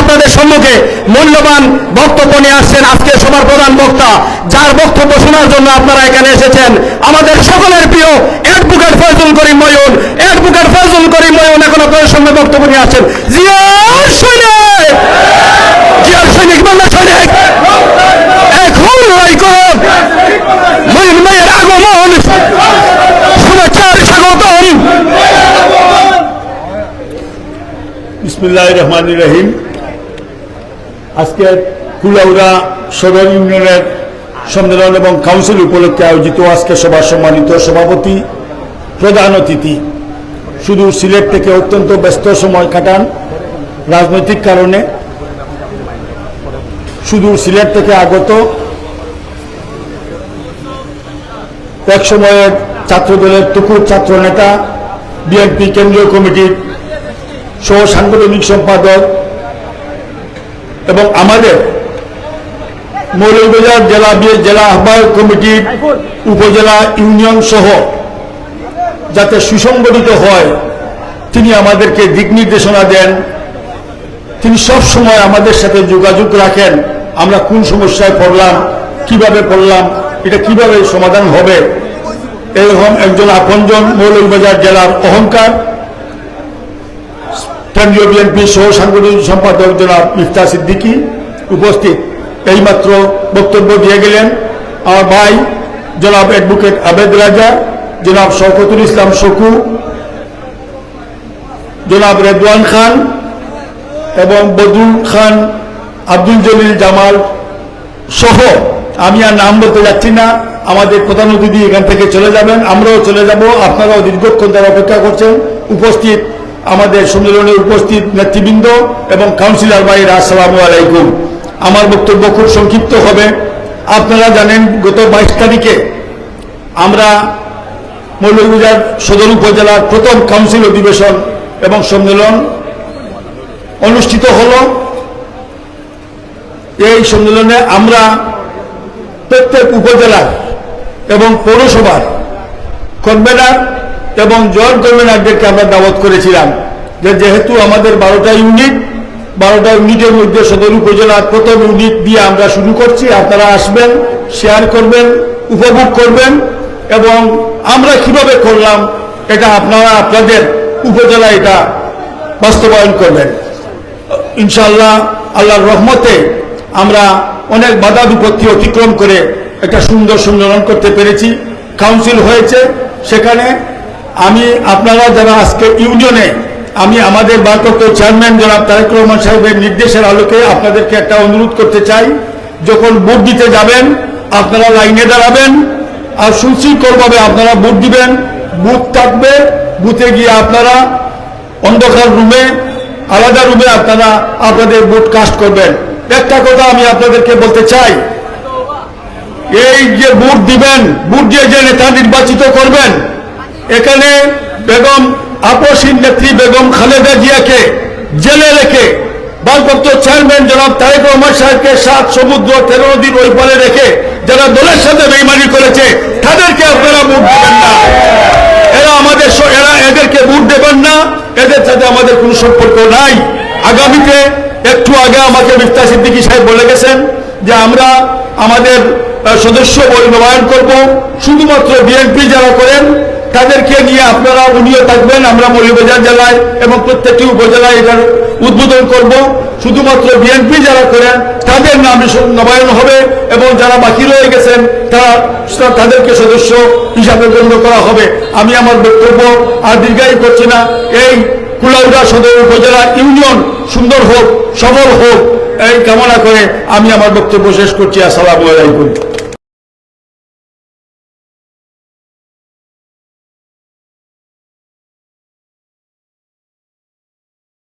আপনাদের সম্মুখে মূল্যবান বক্তব্য নিয়ে আসছেন আজকে সবার প্রধান বক্তা। যার বক্তব্য শোনার জন্য আপনারা এখানে এসেছেন। আমাদের সকলের প্রিয় অ্যাডভোকেট ফয়জুল করিম ময়ূন অ্যাডভোকেট ফয়জুল করিম ময়ূন এখন আপনাদের সামনে বক্তব্য নিয়ে আসছেন। জিয়ার সৈনিক! জিয়ার সৈনিক, বাংলা সৈনিক! হল্লাই করুন ময়ূর মেয়ের আগমন! শুভেচ্ছার স্বাগতম! বিসমুল্লাহ রহমান রহিম। আজকে কুলাউড়া সদর ইউনিয়নের সম্মেলন এবং কাউন্সিল উপলক্ষে আয়োজিত আজকে সভার সম্মানিত সভাপতি, প্রধান অতিথি। শুধু সিলেট থেকে অত্যন্ত ব্যস্ত সময় কাটান রাজনৈতিক কারণে। শুধু সিলেট থেকে আগত এক সময়ের ছাত্রদলের তুকুর ছাত্র নেতা বিএনপি কেন্দ্রীয় কমিটির সহ সাংগঠনিক সম্পাদক এবং আমাদের মৌলভীবাজার জেলা জেলা আহ্বায়ক কমিটির উপজেলা ইউনিয়ন সহ যাতে সুসংগঠিত হয়, তিনি আমাদেরকে দিক নির্দেশনা দেন। তিনি সব সময় আমাদের সাথে যোগাযোগ রাখেন, আমরা কোন সমস্যায় পড়লাম, কীভাবে পড়লাম, এটা কীভাবে সমাধান হবে। এরকম একজন আপনজন মৌলভীবাজার জেলার অহংকার কেন্দ্রীয় বিএনপি সহ সাংগঠনিক সম্পাদক জনাব ইফতা সিদ্দিকী উপস্থিত। এইমাত্র বক্তব্য দিয়ে গেলেন আমার ভাই জনাব অ্যাডভোকেট আবেদ রাজা, জনাব শওকতুল ইসলাম শকু, জনাব রেদওয়ান খান এবং বদরুল খান, আব্দুল জলিল জামাল সহ। আমি আর নাম বলতে যাচ্ছি না, আমাদের প্রধান অতিথি এখান থেকে চলে যাবেন, আমরাও চলে যাব, আপনারাও দীর্ঘক্ষণ তারা অপেক্ষা করছেন। উপস্থিত আমাদের সম্মেলনে উপস্থিত নেতৃবৃন্দ এবং কাউন্সিলর ভাইয়েরা, আসসালামু আলাইকুম। আমার বক্তব্য খুব সংক্ষিপ্ত হবে। আপনারা জানেন, গত বাইশ তারিখে আমরা মৌলভীবাজার সদর উপজেলার প্রথম কাউন্সিল অধিবেশন এবং সম্মেলন অনুষ্ঠিত হলো। এই সম্মেলনে আমরা প্রত্যেক উপজেলার এবং পৌরসভার কনভেনার এবং জয়েন্ট কনভেনারদেরকে আমরা দাওয়াত করেছিলাম যে যেহেতু আমাদের বারোটা ইউনিট, বারোটা ইউনিটের মধ্যে সদর উপজেলার প্রথম ইউনিট দিয়ে আমরা শুরু করছি। আপনারা আসবেন শেয়ার করবেন, উপভোগ করবেন এবং আমরা কীভাবে করলাম এটা আপনারা আপনাদের উপজেলা এটা বাস্তবায়ন করবেন। ইনশাল্লাহ আল্লাহর রহমতে আমরা অনেক বাধা বিপত্তি অতিক্রম করে একটা সুন্দর সম্মেলন করতে পেরেছি। কাউন্সিল হয়েছে, সেখানে আমি আপনারা যারা আজকে ইউনিয়নে, আমি আমাদের ভারপ্রাপ্ত চেয়ারম্যান জনাব তারেক রহমান সাহেবের নির্দেশের আলোকে আপনাদেরকে একটা অনুরোধ করতে চাই, যখন ভোট দিতে যাবেন, আপনারা লাইনে দাঁড়াবেন আর সুশৃঙ্খলভাবে আপনারা ভোট দিবেন। বুথ থাকবে বুথে গিয়ে আপনারা অন্ধকার রুমে, আলাদা রুমে আপনারা আপনাদের বুট কাস্ট করবেন। একটা কথা আমি আপনাদেরকে বলতে চাই, এই যে বুট দিবেন বুট দিয়ে যে নেতা নির্বাচিত করবেন এখানে বেগম আপসীন নেত্রী বেগম খালেদা জিয়াকে জেলে রেখে ভারপ্রাপ্ত চেয়ারম্যান জনাব তারেক রহমান সাহেবকে সাত সমুদ্র তেরো নদীর ওই পারে রেখে যারা দলের সাথে বেইমানি করেছে, তাদেরকে আপনারা বুট দেবেন না। এরা আমাদের এরা এদেরকে ভোট দেবেন না। এদের সাথে আমাদের কোনো সম্পর্ক নাই। আগামীতে একটু আগে আমাকে মিফতা সিদ্দিকী সাহেব বলে গেছেন যে আমরা আমাদের সদস্য নবায়ন করব। শুধুমাত্র বিএনপি যারা করেন তাদেরকে নিয়ে আপনারা উনিও থাকবেন, আমরা মৌলভীবাজার জেলায় এবং প্রত্যেকটি উপজেলায় এটার উদ্বোধন করব। শুধুমাত্র বিএনপি যারা করেন, তাদের নামে নবায়ন হবে এবং যারা বাকি রয়ে গেছেন, তারা তাদেরকে সদস্য হিসাবে গণ্য করা হবে। আমি আমার বক্তব্য আর দীর্ঘায়ী করছি না। এই কুলাউড়া সদর উপজেলা ইউনিয়ন সুন্দর হোক, সবল হোক, এই কামনা করে আমি আমার বক্তব্য শেষ করছি। আসসালামু আলাইকুম।